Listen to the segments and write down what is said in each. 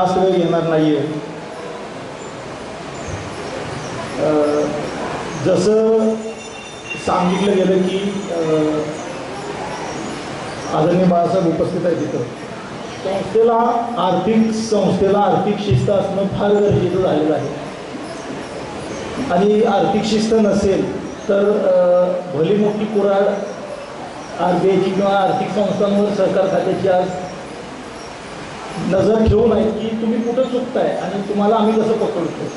आश्रय घेणार नाही आहे जसं सांगितलं गेलं की आदरणीय बाळासाहेब उपस्थित आहे तिथं संस्थेला आर्थिक संस्थेला आर्थिक शिस्त असणं फार गरजेचं झालेलं आहे आणि आर्थिक शिस्त नसेल तर भली मोठी कुराड आर बी आयची किंवा आर्थिक संस्थांवर सरकार खात्याची आज नजर ठेवून आहे की तुम्ही कुठं चुकताय आणि तुम्हाला आम्ही कसं पकडतो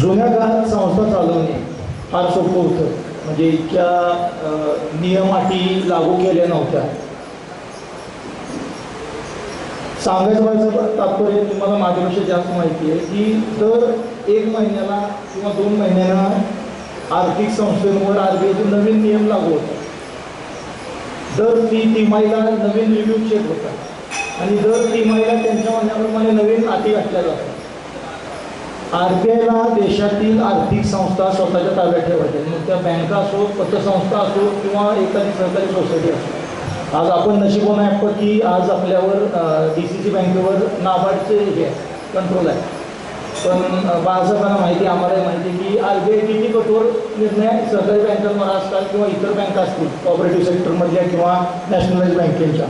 जुन्या काळात संस्था चालवणे फार सोपं होतं. म्हणजे इतक्या नियमाटी लागू केल्या नव्हत्या. सांगायचं व्हायचं तात्पर्य तुम्हाला माझ्यापेक्षा जास्त माहिती आहे की दर एक महिन्याला किंवा दोन महिन्याला आर्थिक संस्थेवर आर बी आयचे नवीन नियम लागू होतात. दर ती तिमाहीला नवीन रिव्ह्यू चेक होतात. आणि दर तिमाहीला त्यांच्या म्हणण्याप्रमाणे नवीन अटी घातल्या जातात. आर बी आयला देशातील आर्थिक संस्था स्वतःच्या ताब्यात ठेवायच्या मग त्या बँका असो पतसंस्था असो किंवा एखादी सरकारी सोसायटी असो. आज आपण नशिबोन ॲप की आज आपल्यावर डी सी सी बँकेवर नाबार्डचे हे कंट्रोल आहे. पण बाळासाहेबांना माहिती आम्हाला माहिती आहे की आर बी आय किती कठोर निर्णय सहकारी बँकांवर असतात किंवा इतर बँका असतील कॉपरेटिव्ह सेक्टरमधल्या किंवा नॅशनलाइज बँकेच्या.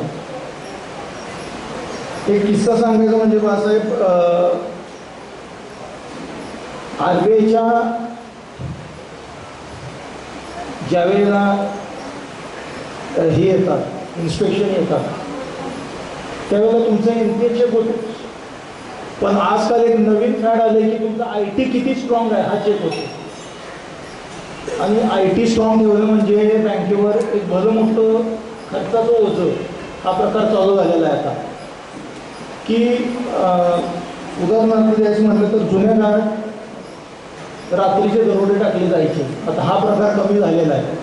एक किस्सा सांगायचा म्हणजे बाळासाहेब आर बी आयच्या ज्यावेळेला वेळेला हे येतात इन्स्पेक्शन येतात त्यावेळेला तुमचं एन पी एचे पण आजकाल एक नवीन फॅड आले की तुमचं आय टी किती स्ट्रॉंग आहे हा चेक होतो आणि आय टी स्ट्रॉंग एवढं म्हणजे बँकेवर एक भलं मोठं खर्चाचं ओझं हा प्रकार चालू झालेला आहे आता. की उदाहरणार्थ द्यायचं म्हटलं तर जुन्या काळात रात्रीचे दरोडे टाकले जायचे. आता हा प्रकार कमी झालेला आहे.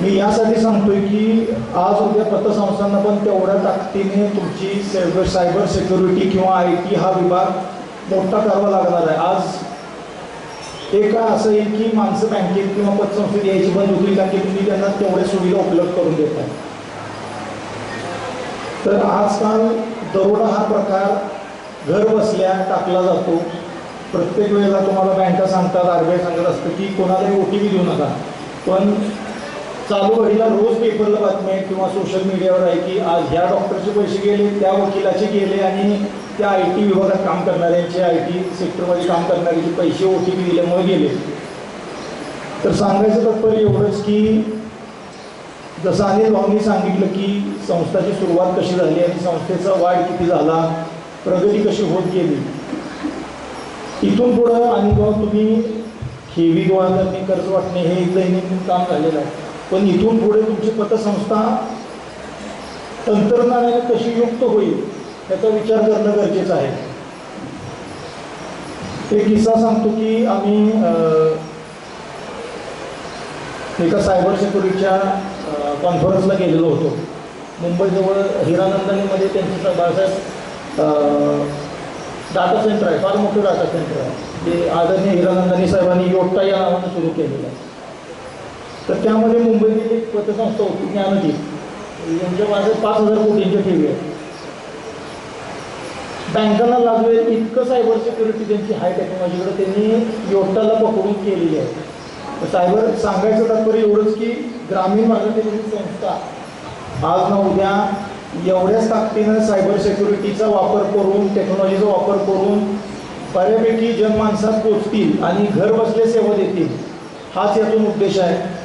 मी यासाठी सांगतोय की आज उद्या पतसंस्थांना पण तेवढ्या ताकदीने तुमची सायबर सायबर सिक्युरिटी किंवा आय टी हा विभाग मोठा करावा लागणार आहे. आज एक काळ असं येईल की माणसं बँकेत किंवा पतसंस्थेत यायची बंद होतील कारण की तुम्ही त्यांना तेवढ्या सुविधा उपलब्ध करून देताय तर आजकाल दरोडा हा प्रकार घर बसल्या टाकला जातो. प्रत्येक वेळेला तुम्हाला बँका सांगतात आर बी आय सांगत असतं की कोणालाही ओ टी पी देऊ नका. पण चालू घडीला रोज पेपरला बातमी आहे किंवा सोशल मीडियावर आहे की आज ह्या डॉक्टरचे पैसे गेले त्या वकिलाचे गेले आणि त्या आय टी विभागात काम करणाऱ्यांचे आय टी सेक्टरमध्ये काम करणाऱ्यांचे पैसे ओ टी पी दिल्यामुळे गेले. तर सांगायचं तात्पर्य एवढंच की जसं अनिल भाऊंनी सांगितलं की संस्थाची सुरुवात कशी झाली आणि संस्थेचा वाढ किती झाला प्रगती कशी होत गेली इथून पुढं अनिल भाऊ तुम्ही हेवी गोळा करणे कर्ज वाटणे हे दैनंदिन काम झालेलं आहे. पण इथून पुढे तुमची पतसंस्था तंत्रज्ञानाने कशी युक्त होईल याचा विचार करणं गरजेचं आहे. एक किस्सा सांगतो की आम्ही एका सायबर सिक्युरिटीच्या कॉन्फरन्सला गेलेलो होतो. मुंबईजवळ हिरानंदानीमध्ये त्यांचं बाळासाहेब डाटा सेंटर आहे फार मोठं डाटा सेंटर आहे. ते आदरणीय हिरानंदानी साहेबांनी योट्टा या नावानं सुरू केलेलं आहे. तर त्यामध्ये मुंबईतील एक पतसंस्था होती ज्ञानदी यांच्या माझे पाच हजार कोटींच्या ठेवी आहेत. बँकांना लागवेल इतकं सायबर सिक्युरिटी त्यांची हाय टेक्नॉलॉजीकडे त्यांनी योटाला पकडून केलेली आहे. सायबर सांगायचं तात्पर्य एवढंच की ग्रामीण भागातील संस्था आज ना उद्या एवढ्याच ताकदीनं सायबर सिक्युरिटीचा वापर करून टेक्नॉलॉजीचा वापर करून बऱ्यापैकी जनमानसात पोचतील आणि घर बसले सेवा देतील हाच यातून उद्देश आहे.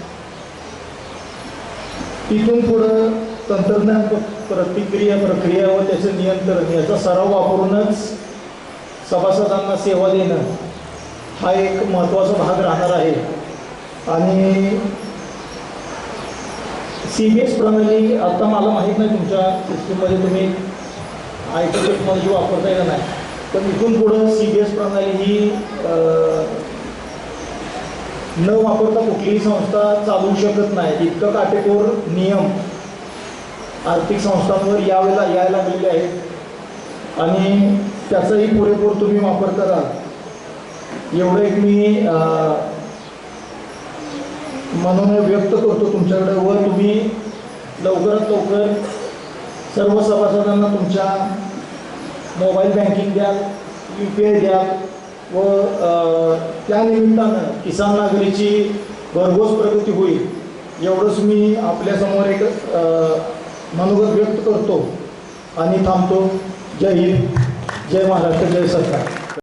तिथून पुढं तंत्रज्ञान प्रतिक्रिया प्रक्रिया व त्याचं नियंत्रण याचा सराव वापरूनच सभासदांना सेवा देणं हा एक महत्त्वाचा भाग राहणार आहे. आणि सी बी एस प्रणाली आता मला माहीत नाही तुमच्या सिस्टीममध्ये तुम्ही आय टी टेक्नॉलॉजी वापरताय का नाही. पण इथून पुढं सी बी एस प्रणाली ही न वापरता कुठलीही संस्था चालू शकत नाही. इतकं काटेकोर नियम आर्थिक संस्थांवर यावेळेला यायला लागलेले आहेत. आणि त्याचाही पुरेपूर तुम्ही वापर करा. एवढं एक मी म्हणून व्यक्त करतो तुमच्याकडे व तुम्ही लवकरात लवकर सर्व सभासदांना तुमच्या मोबाईल बँकिंग द्या यू पी आय द्या व त्यानिमित्तानं त्या निमित्तानं किसान नागरीची भरघोस प्रगती होईल एवढंच मी आपल्यासमोर एक मनोगत व्यक्त करतो आणि थांबतो. जय हिंद. जय महाराष्ट्र. जय सरकार.